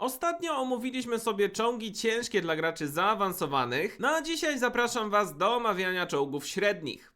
Ostatnio omówiliśmy sobie czołgi ciężkie dla graczy zaawansowanych, no a dzisiaj zapraszam was do omawiania czołgów średnich.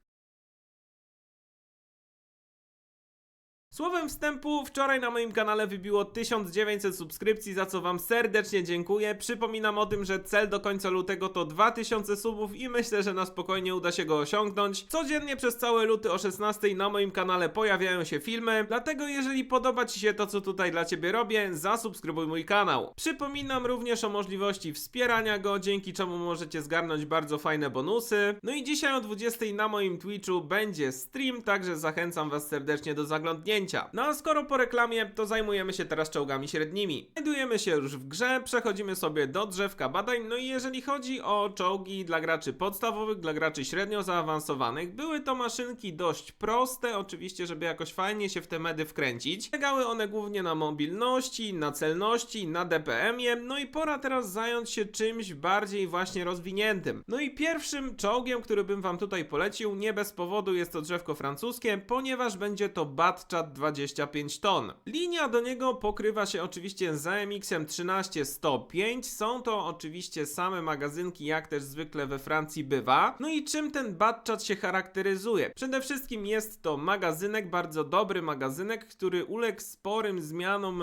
Słowem wstępu, wczoraj na moim kanale wybiło 1900 subskrypcji, za co wam serdecznie dziękuję. Przypominam o tym, że cel do końca lutego to 2000 subów i myślę, że na spokojnie uda się go osiągnąć. Codziennie przez cały luty o 16 na moim kanale pojawiają się filmy, dlatego jeżeli podoba ci się to, co tutaj dla ciebie robię, zasubskrybuj mój kanał. Przypominam również o możliwości wspierania go, dzięki czemu możecie zgarnąć bardzo fajne bonusy. No i dzisiaj o 20 na moim Twitchu będzie stream, także zachęcam was serdecznie do zaglądnięcia. No a skoro po reklamie, to zajmujemy się teraz czołgami średnimi. Znajdujemy się już w grze, przechodzimy sobie do drzewka badań, no i jeżeli chodzi o czołgi dla graczy podstawowych, dla graczy średnio zaawansowanych, były to maszynki dość proste, oczywiście, żeby jakoś fajnie się w te medy wkręcić. Polegały one głównie na mobilności, na celności, na DPM-ie, no i pora teraz zająć się czymś bardziej właśnie rozwiniętym. No i pierwszym czołgiem, który bym wam tutaj polecił, nie bez powodu jest to drzewko francuskie, ponieważ będzie to Batchat 25 ton. Linia do niego pokrywa się oczywiście z AMX-em 13105. Są to oczywiście same magazynki, jak też zwykle we Francji bywa. No i czym ten Batchat się charakteryzuje? Przede wszystkim jest to magazynek, bardzo dobry magazynek, który uległ sporym zmianom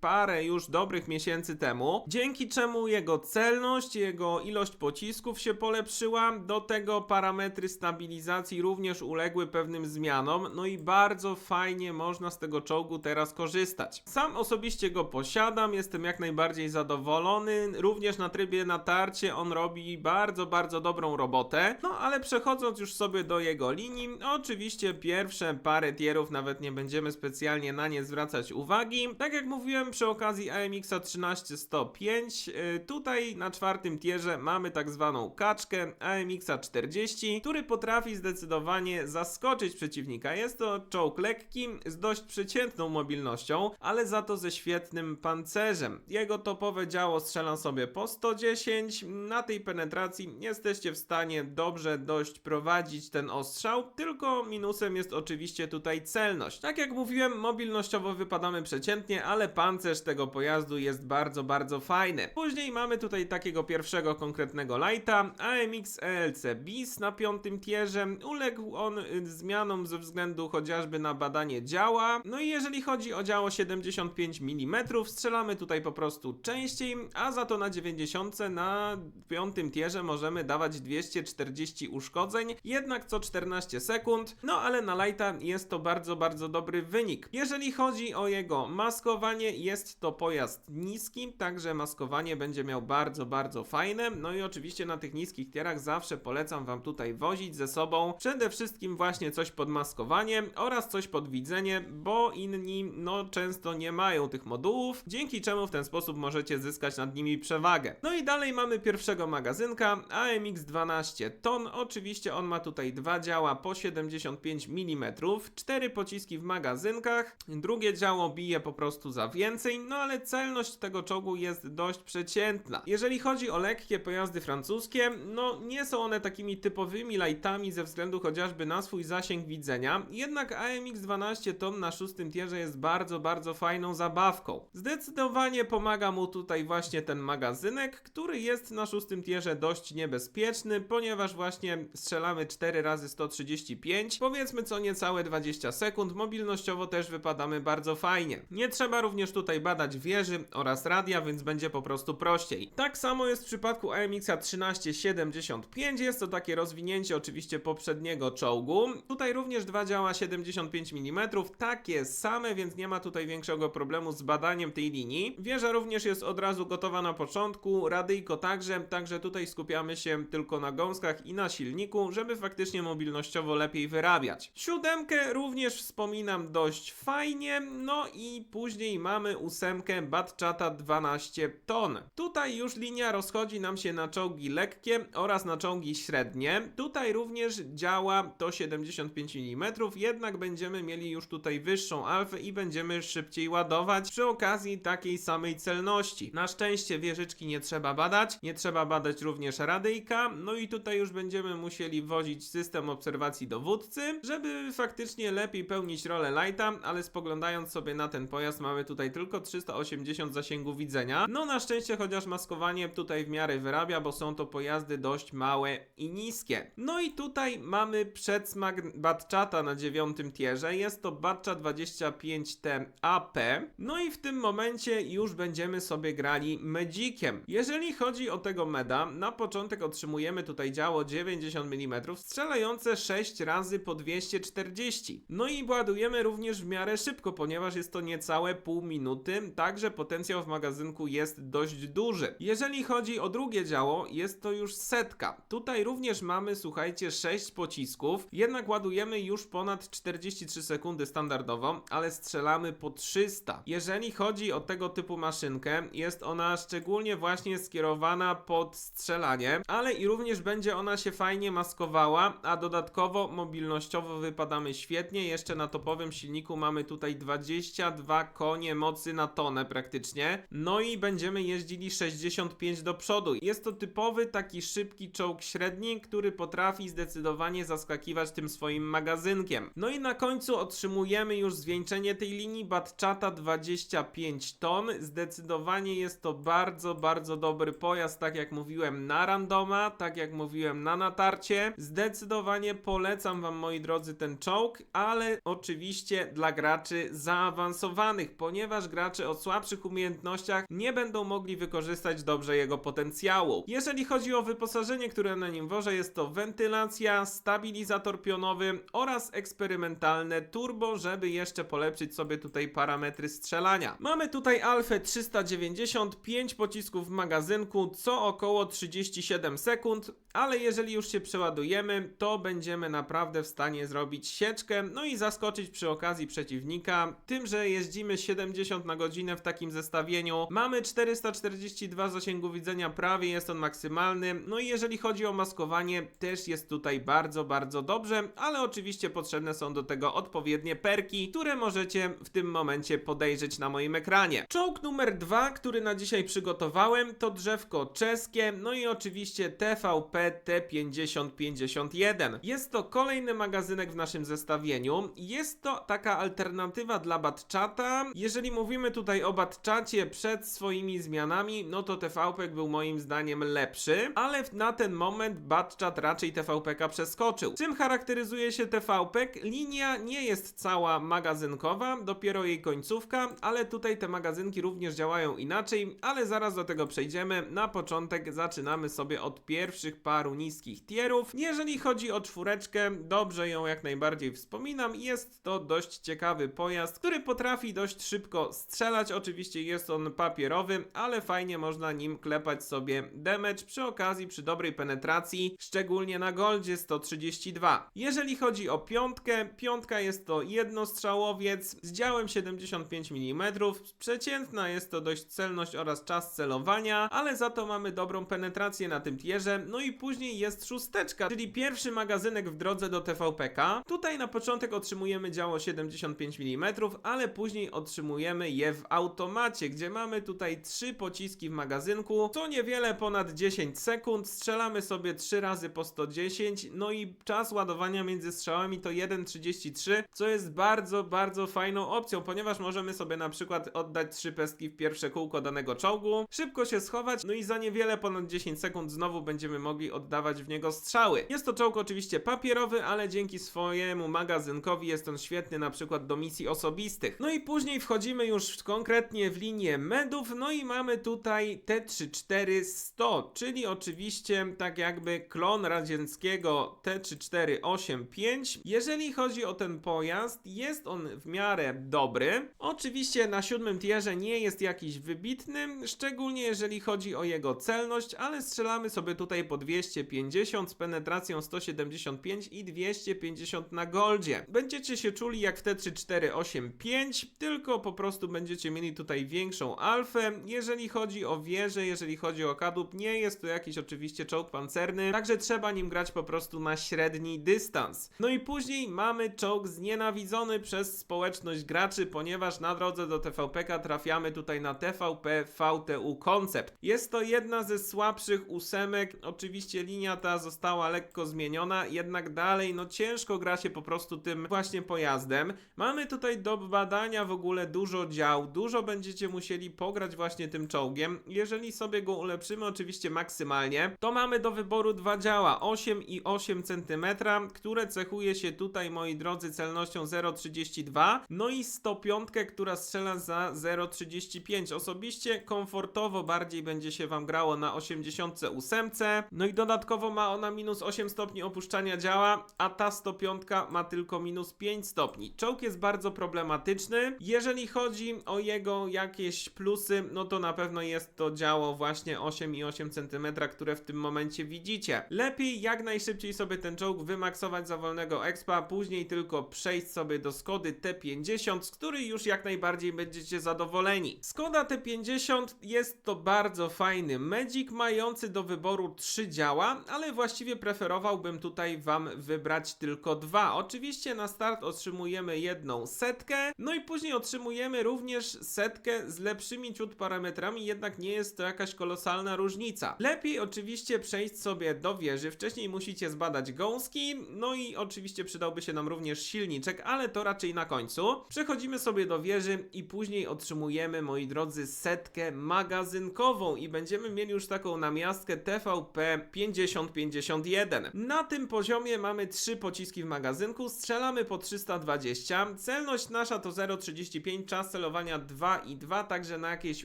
parę już dobrych miesięcy temu, dzięki czemu jego celność, jego ilość pocisków się polepszyła, do tego parametry stabilizacji również uległy pewnym zmianom, no i bardzo fajnie można z tego czołgu teraz korzystać. Sam osobiście go posiadam, jestem jak najbardziej zadowolony, również na trybie natarcie on robi bardzo, bardzo dobrą robotę, no ale przechodząc już sobie do jego linii, oczywiście pierwsze parę tierów nawet nie będziemy specjalnie na nie zwracać uwagi. Tak jak mówiłem przy okazji AMX-a 13105, yy, tutaj na czwartym tierze mamy tak zwaną kaczkę AMX-a 40, który potrafi zdecydowanie zaskoczyć przeciwnika. Jest to czołg lekki z dość przeciętną mobilnością, ale za to ze świetnym pancerzem. Jego topowe działo strzela sobie po 110. Na tej penetracji jesteście w stanie dobrze dość prowadzić ten ostrzał, tylko minusem jest oczywiście tutaj celność. Tak jak mówiłem, mobilnościowo wypadamy przeciętnie, ale pancerz tego pojazdu jest bardzo, bardzo fajny. Później mamy tutaj takiego pierwszego konkretnego lighta, AMX ELC BIS na piątym tierze. Uległ on y, zmianom ze względu chociażby na badanie działa. No i jeżeli chodzi o działo 75 mm, strzelamy tutaj po prostu częściej, a za to na 90 na piątym tierze możemy dawać 240 uszkodzeń, jednak co 14 sekund. No ale na lighta jest to bardzo, bardzo dobry wynik. Jeżeli chodzi o jego maskowanie, jest to pojazd niski, także maskowanie będzie miał bardzo, bardzo fajne. No i oczywiście na tych niskich tierach zawsze polecam wam tutaj wozić ze sobą przede wszystkim właśnie coś pod maskowanie oraz coś pod widzenie, bo inni no często nie mają tych modułów, dzięki czemu w ten sposób możecie zyskać nad nimi przewagę. No i dalej mamy pierwszego magazynka AMX12 Ton. Oczywiście on ma tutaj dwa działa po 75 mm, cztery pociski w magazynkach, drugie działo bije po prostu za więcej, no ale celność tego czołgu jest dość przeciętna. Jeżeli chodzi o lekkie pojazdy francuskie, no nie są one takimi typowymi lightami ze względu chociażby na swój zasięg widzenia, jednak AMX-12 Tom na szóstym tierze jest bardzo, bardzo fajną zabawką. Zdecydowanie pomaga mu tutaj właśnie ten magazynek, który jest na szóstym tierze dość niebezpieczny, ponieważ właśnie strzelamy 4 razy 135, powiedzmy co niecałe 20 sekund, mobilnościowo też wypadamy bardzo fajnie. Nie trzeba również tutaj badać wieży oraz radia, więc będzie po prostu prościej. Tak samo jest w przypadku AMX 1375, jest to takie rozwinięcie oczywiście poprzedniego czołgu. Tutaj również dwa działa 75 mm, takie same, więc nie ma tutaj większego problemu z badaniem tej linii. Wieża również jest od razu gotowa na początku, radyjko także, także tutaj skupiamy się tylko na gąskach i na silniku, żeby faktycznie mobilnościowo lepiej wyrabiać. Siódemkę również wspominam dość fajnie, no i później mamy ósemkę Batchata 12 ton. Tutaj już linia rozchodzi nam się na czołgi lekkie oraz na czołgi średnie. Tutaj również działa to 75 mm, jednak będziemy mieli już tutaj tutaj wyższą alfę i będziemy szybciej ładować przy okazji takiej samej celności. Na szczęście wieżyczki nie trzeba badać, nie trzeba badać również radyjka, no i tutaj już będziemy musieli wozić system obserwacji dowódcy, żeby faktycznie lepiej pełnić rolę lighta, ale spoglądając sobie na ten pojazd mamy tutaj tylko 380 zasięgu widzenia. No na szczęście chociaż maskowanie tutaj w miarę wyrabia, bo są to pojazdy dość małe i niskie. No i tutaj mamy przedsmak Batchata na dziewiątym tierze, jest to Batcha 25T AP. No i w tym momencie już będziemy sobie grali medzikiem. Jeżeli chodzi o tego meda, na początek otrzymujemy tutaj działo 90 mm, strzelające 6 razy po 240. No i ładujemy również w miarę szybko, ponieważ jest to niecałe pół minuty, także potencjał w magazynku jest dość duży. Jeżeli chodzi o drugie działo, jest to już setka. Tutaj również mamy, słuchajcie, 6 pocisków, jednak ładujemy już ponad 43 sekundy standardowo, ale strzelamy po 300. Jeżeli chodzi o tego typu maszynkę, jest ona szczególnie właśnie skierowana pod strzelanie, ale i również będzie ona się fajnie maskowała, a dodatkowo mobilnościowo wypadamy świetnie. Jeszcze na topowym silniku mamy tutaj 22 konie mocy na tonę praktycznie. No i będziemy jeździli 65 do przodu. Jest to typowy taki szybki czołg średni, który potrafi zdecydowanie zaskakiwać tym swoim magazynkiem. No i na końcu otrzymujemy już zwieńczenie tej linii Batchata 25 ton. Zdecydowanie jest to bardzo, bardzo dobry pojazd, tak jak mówiłem na randoma, tak jak mówiłem na natarcie. Zdecydowanie polecam wam moi drodzy ten czołg, ale oczywiście dla graczy zaawansowanych, ponieważ gracze o słabszych umiejętnościach nie będą mogli wykorzystać dobrze jego potencjału. Jeżeli chodzi o wyposażenie, które na nim wożę, jest to wentylacja, stabilizator pionowy oraz eksperymentalne turbo, żeby jeszcze polepszyć sobie tutaj parametry strzelania. Mamy tutaj Alfę 395 pocisków w magazynku, co około 37 sekund, ale jeżeli już się przeładujemy, to będziemy naprawdę w stanie zrobić sieczkę, no i zaskoczyć przy okazji przeciwnika. Tym, że jeździmy 70 na godzinę w takim zestawieniu, mamy 442 zasięgu widzenia, prawie jest on maksymalny. No i jeżeli chodzi o maskowanie, też jest tutaj bardzo, bardzo dobrze, ale oczywiście potrzebne są do tego odpowiednie perki, które możecie w tym momencie podejrzeć na moim ekranie. Czołg numer dwa, który na dzisiaj przygotowałem, to drzewko czeskie, no i oczywiście TVP T5051. Jest to kolejny magazynek w naszym zestawieniu. Jest to taka alternatywa dla Batchata. Jeżeli mówimy tutaj o Batchacie przed swoimi zmianami, no to TVP był moim zdaniem lepszy, ale na ten moment Batchat raczej TVP przeskoczył. Czym charakteryzuje się TVP? Linia nie jest cała magazynkowa, dopiero jej końcówka, ale tutaj te magazynki również działają inaczej, ale zaraz do tego przejdziemy. Na początek zaczynamy sobie od pierwszych paru niskich tierów. Jeżeli chodzi o czwóreczkę, dobrze ją jak najbardziej wspominam. Jest to dość ciekawy pojazd, który potrafi dość szybko strzelać. Oczywiście jest on papierowy, ale fajnie można nim klepać sobie damage przy okazji, przy dobrej penetracji, szczególnie na goldzie 132. Jeżeli chodzi o piątkę, piątka jest to jednostrzałowiec z działem 75 mm. Przeciętna jest to dość celność oraz czas celowania, ale za to mamy dobrą penetrację na tym tierze. No i później jest szósteczka, czyli pierwszy magazynek w drodze do TVPK. Tutaj na początek otrzymujemy działo 75 mm, ale później otrzymujemy je w automacie, gdzie mamy tutaj trzy pociski w magazynku, co niewiele ponad 10 sekund. Strzelamy sobie 3 razy po 110, no i czas ładowania między strzałami to 1,33, co jest bardzo, bardzo fajną opcją, ponieważ możemy sobie na przykład oddać trzy pestki w pierwsze kółko danego czołgu, szybko się schować, no i za niewiele ponad 10 sekund znowu będziemy mogli oddawać w niego strzały. Jest to czołg oczywiście papierowy, ale dzięki swojemu magazynkowi jest on świetny na przykład do misji osobistych. No i później wchodzimy już konkretnie w linię medów, no i mamy tutaj T-34-100, czyli oczywiście tak jakby klon radzieckiego T-3485. Jeżeli chodzi o ten pojazd, jest on w miarę dobry. Oczywiście na siódmym tierze nie jest jakiś wybitny, szczególnie jeżeli chodzi o jego celność, ale strzelamy sobie tutaj po 250 z penetracją 175 i 250 na goldzie. Będziecie się czuli jak w T-3485, tylko po prostu będziecie mieli tutaj większą alfę. Jeżeli chodzi o wieżę, jeżeli chodzi o kadłub, nie jest to jakiś oczywiście czołg pancerny, także trzeba nim grać po prostu na średni dystans. No i później mamy czołg znienawidzony przez społeczność graczy, ponieważ na drodze do TVPK trafiamy tutaj na TVP VTU Concept. Jest to jedna ze słabszych ósemek, oczywiście linia ta została lekko zmieniona, jednak dalej no ciężko gra się po prostu tym właśnie pojazdem. Mamy tutaj do badania w ogóle dużo dział, dużo będziecie musieli pograć właśnie tym czołgiem. Jeżeli sobie go ulepszymy oczywiście maksymalnie, to mamy do wyboru dwa działa, 8 i 8 cm, które cechuje się tutaj moi drodzy celnością 0,32, no i 105, która strzela za 0,35. Osobiście komfortowo bardziej będzie się wam grało na 88, no i dodatkowo ma ona minus 8 stopni opuszczania działa, a ta 105 ma tylko minus 5 stopni. Czołg jest bardzo problematyczny. Jeżeli chodzi o jego jakieś plusy, no to na pewno jest to działo właśnie 8,8 cm, które w tym momencie widzicie. Lepiej jak najszybciej sobie ten czołg wymaksować za wolnego expa, później tylko przejść sobie do Skody T50, z której już jak najbardziej będziecie zadowoleni. Skoda T50 jest to bardzo fajny Magic mający do wyboru 3 działa, ale właściwie preferowałbym tutaj wam wybrać tylko dwa. Oczywiście na start otrzymujemy jedną setkę, no i później otrzymujemy również setkę z lepszymi ciut parametrami, jednak nie jest to jakaś kolosalna różnica. Lepiej oczywiście przejść sobie do wieży, wcześniej musicie zbadać gąski, no i oczywiście przydałby się nam również silniczek, ale to raczej na końcu. Przechodzimy sobie do wieży i później otrzymujemy, moi drodzy, setkę magazynkową i będziemy mieli już taką namiastkę TVP 5051. Na tym poziomie mamy trzy pociski w magazynku, strzelamy po 320, celność nasza to 0,35, czas celowania 2,2, także na jakieś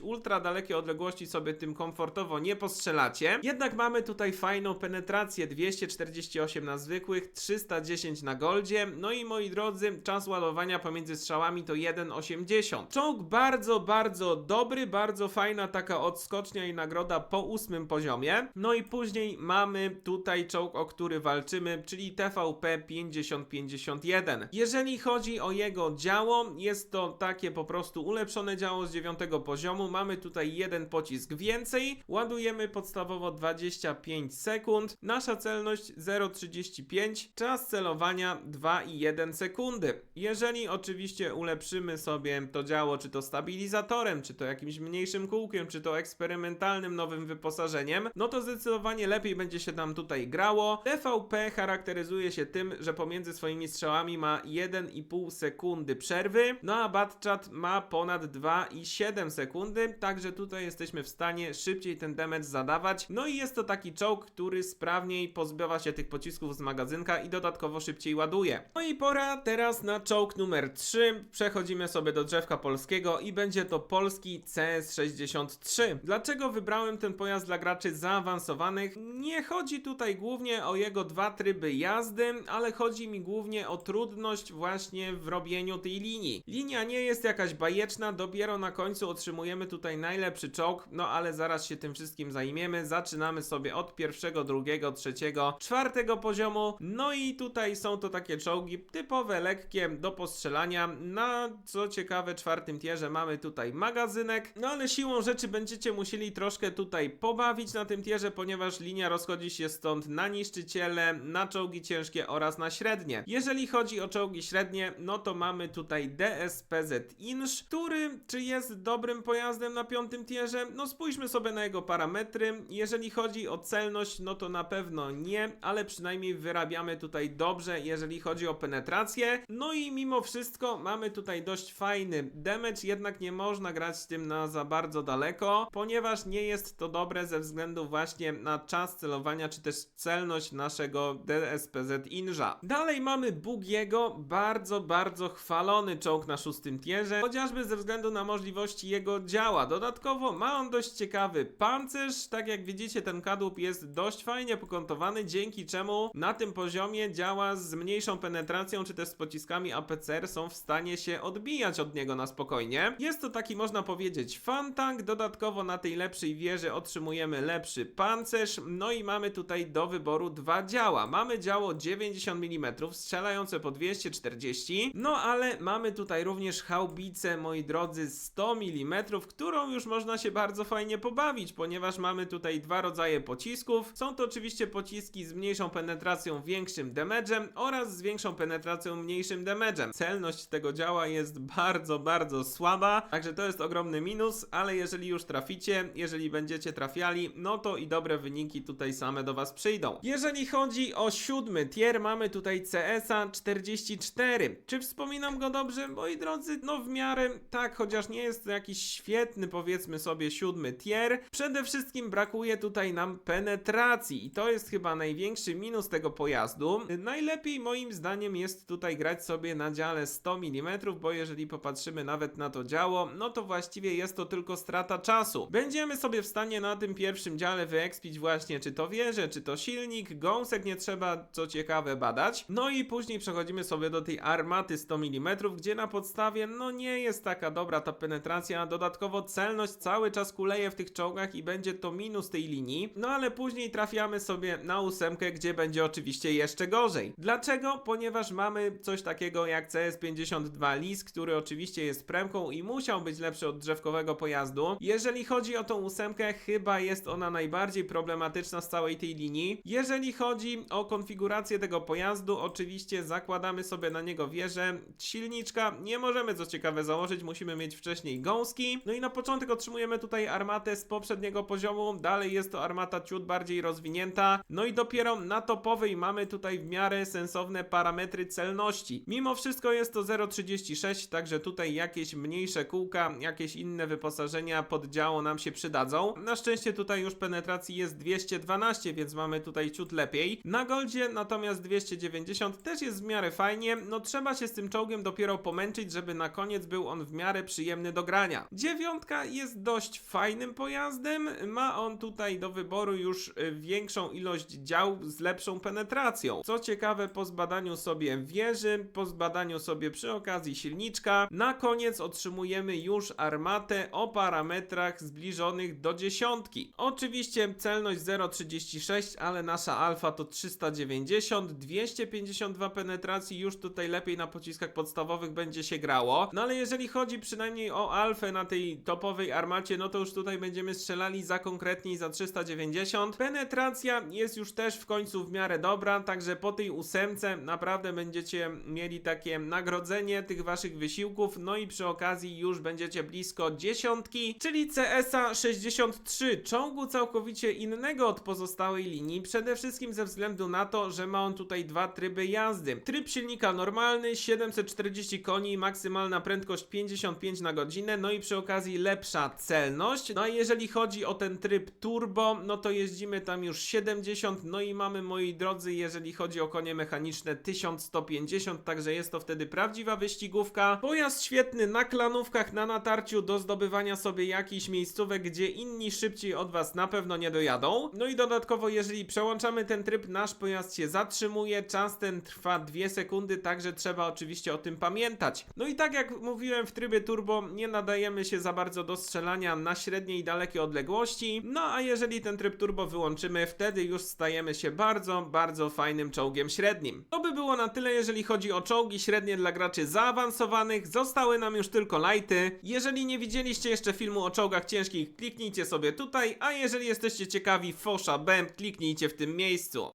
ultra dalekie odległości sobie tym komfortowo nie postrzelacie. Jednak mamy tutaj fajną penetrację 248 na zwykłych, 310 na goldzie, no i moi drodzy, czas ładowania pomiędzy strzałami to 1,80. Czołg bardzo, bardzo dobry, bardzo fajna taka odskocznia i nagroda po ósmym poziomie. No i później mamy tutaj czołg, o który walczymy, czyli TVP 5051. Jeżeli chodzi o jego działo, jest to takie po prostu ulepszone działo z dziewiątego poziomu. Mamy tutaj jeden pocisk więcej. Ładujemy podstawowo 25 sekund. Nasza celność 0,35. Czas celowania 2,1 sekundy. Jeżeli oczywiście ulepszymy sobie to działo, czy to stabilizatorem, czy to jakimś mniejszym kółkiem, czy to eksperymentalnym nowym wyposażeniem, no to zdecydowanie lepiej będzie się nam tutaj grało. TVP charakteryzuje się tym, że pomiędzy swoimi strzałami ma 1,5 sekundy przerwy, no a Batchat ma ponad 2,7 sekundy, także tutaj jesteśmy w stanie szybciej ten damage zadawać. No i jest to taki czołg, który sprawniej pozbywa się tych pocisków z magazynka i dodatkowo szybciej ładuje. No i pora teraz na czołg numer 3. Przechodzimy sobie do drzewka polskiego i będzie to polski CS63. Dlaczego wybrałem ten pojazd dla graczy zaawansowanych? Nie chodzi tutaj głównie o jego dwa tryby jazdy, ale chodzi mi głównie o trudność właśnie w robieniu tej linii. Linia nie jest jakaś bajeczna, dopiero na końcu otrzymujemy tutaj najlepszy czołg, no ale zaraz się tym wszystkim zajmiemy. Zaczynamy sobie od pierwszego, drugiego, trzeciego, czwartego poziomu. No i tutaj są to takie czołgi typowe, lekkie do postrzelania. Na co ciekawe, czwartym tierze mamy tutaj magazynek, no ale siłą rzeczy będziecie musieli troszkę tutaj pobawić na tym tierze, ponieważ linia rozchodzi się stąd na niszczyciele, na czołgi ciężkie oraz na średnie. Jeżeli chodzi o czołgi średnie, no to mamy tutaj DSPZ Inch, który czy jest dobrym pojazdem na piątym tierze? No spójrzmy sobie na jego parametry. Jeżeli chodzi o celność, no to na pewno nie, ale przynajmniej wyrabiamy tutaj dobrze, jeżeli chodzi o penetrację. No i mimo wszystko mamy tutaj dość fajny damage, jednak nie można grać z tym na za bardzo daleko, ponieważ nie jest to dobre ze względu właśnie na czas celowania, czy też celność naszego DSPZ Inża. Dalej mamy Bugiego, bardzo, bardzo chwalony czołg na szóstym tierze, chociażby ze względu na możliwości jego działa. Dodatkowo ma on dość ciekawy pancerz, tak jak widzicie ten kadłub jest dość fajnie pokątowany, dzięki czemu na tym poziomie działa z mniejszą penetracją, czy też z pociskami APCR są w stanie się odbijać od niego na spokojnie. Jest to taki można powiedzieć fantank, dodatkowo na tej lepszej wieży otrzymujemy lepszy pancerz, no i mamy tutaj do wyboru dwa działa. Mamy działo 90 mm, strzelające po 240, no ale mamy tutaj również haubicę, moi drodzy, 100 mm, którą już można się bardzo fajnie pobawić, ponieważ mamy tutaj dwa rodzaje pocisków. Są to oczywiście pociski z mniejszą penetracją, większym damage'em oraz z większą penetracją, mniejszym damage'em. Celność tego działa jest bardzo, bardzo słaba, także to jest ogromny minus, ale jeżeli już traficie, jeżeli będziecie trafiali, no to i dobre wyniki tutaj same do was przyjdą. Jeżeli chodzi o siódmy tier, mamy tutaj CS-a 44. Czy wspominam go dobrze? Moi drodzy, no w miarę tak, chociaż nie jest to jakiś świetny, powiedzmy sobie, siódmy tier. Przede wszystkim brakuje tutaj nam penetracji i to jest chyba największy minus tego pojazdu. Najlepiej moim zdaniem jest tutaj grać sobie na dziale 100 mm, bo jeżeli popatrzymy nawet na to działo, no to właściwie jest to tylko strata czasu. Będziemy sobie w stanie na tym pierwszym dziale wyekspić właśnie czy to wieże, czy to silnik, gąsek nie trzeba, co ciekawe, badać. No i później przechodzimy sobie do tej armaty 100 mm, gdzie na podstawie no nie jest taka dobra ta penetracja, dodatkowo celność cały czas kuleje w tych czołgach i będzie to minus tej linii. No ale później trafiamy sobie na ósemkę, gdzie będzie oczywiście jeszcze gorzej. Dlaczego? Ponieważ mamy coś takiego jak CS52 Lis, który oczywiście jest premką i musiał być lepszy od drzewkowego pojazdu. Jeżeli chodzi o tą ósemkę, chyba jest ona najbardziej problematyczna z całej tej linii. Jeżeli chodzi o konfigurację tego pojazdu, oczywiście zakładamy sobie na niego wieżę. Silniczka nie możemy co ciekawe założyć, musimy mieć wcześniej gąski. No i na początek otrzymujemy tutaj armatę z poprzedniego poziomu, dalej jest to armata ciut bardziej rozwinięta. No i dopiero na topowej mamy tutaj w miarę sensowne parametry celności. Mimo wszystko jest to 0,36, także tutaj jakieś mniejsze kółka, jakieś inne wyposażenia pod działo nam się przydadzą. Na szczęście tutaj już penetracji jest 212, więc mamy tutaj ciut lepiej. Na goldzie natomiast 290 też jest w miarę fajnie, no trzeba się z tym czołgiem dopiero pomęczyć, żeby na koniec był on w miarę przyjemny do grania. Dziewiątka jest dość fajnym pojazdem, ma on tutaj do wyboru już y, większą ilość dział z lepszą penetracją. Co ciekawe, po zbadaniu sobie wieży, po zbadaniu sobie przy okazji silniczka, na koniec otrzymujemy już armatę o parametrach zbliżonych do dziesiątki. Oczywiście celność 0,36, ale nasza alfa to 390, 252 penetracji, już tutaj lepiej na pociskach podstawowych będzie się grało. No ale jeżeli chodzi przynajmniej o alfę na tej topowej armacie, no to już tutaj będziemy strzelali za konkretniej za 390. Penetracja jest już też w końcu w miarę dobra, także po tej ósemce naprawdę będziecie mieli takie nagrodzenie tych waszych wysiłków, no i przy okazji już będziecie blisko dziesiątki, czyli CSA 63, czołgu całkowicie innego od pozostałej linii, przede wszystkim ze względu na to, że ma on tutaj dwa tryby jazdy. Tryb silnika normalny, 740 koni, maksymalna prędkość 55 na godzinę, no i przy okazji lepsza celność. No a jeżeli chodzi o ten tryb turbo, no to jeździmy tam już 70, no i mamy moi drodzy, jeżeli chodzi o konie mechaniczne 1150, także jest to wtedy prawdziwa wyścigówka. Pojazd świetny na klanówkach, na natarciu do zdobywania sobie jakichś miejscówek, gdzie inni szybciej od was na pewno nie dojadą. No i dodatkowo, jeżeli przełączamy ten tryb, nasz pojazd się zatrzymuje, czas ten trwa 2 sekundy, także trzeba oczywiście o tym pamiętać. No i tak jak mówiłem w trybie turbo, nie nadajemy się za bardzo do strzelania na średniej i dalekie odległości. No a jeżeli ten tryb turbo wyłączymy, wtedy już stajemy się bardzo, bardzo fajnym czołgiem średnim. To by było na tyle, jeżeli chodzi o czołgi średnie dla graczy zaawansowanych. Zostały nam już tylko lighty. Jeżeli nie widzieliście jeszcze filmu o czołgach ciężkich, kliknijcie sobie tutaj, a jeżeli jesteście ciekawi Fosza Bemp, kliknijcie w tym miejscu.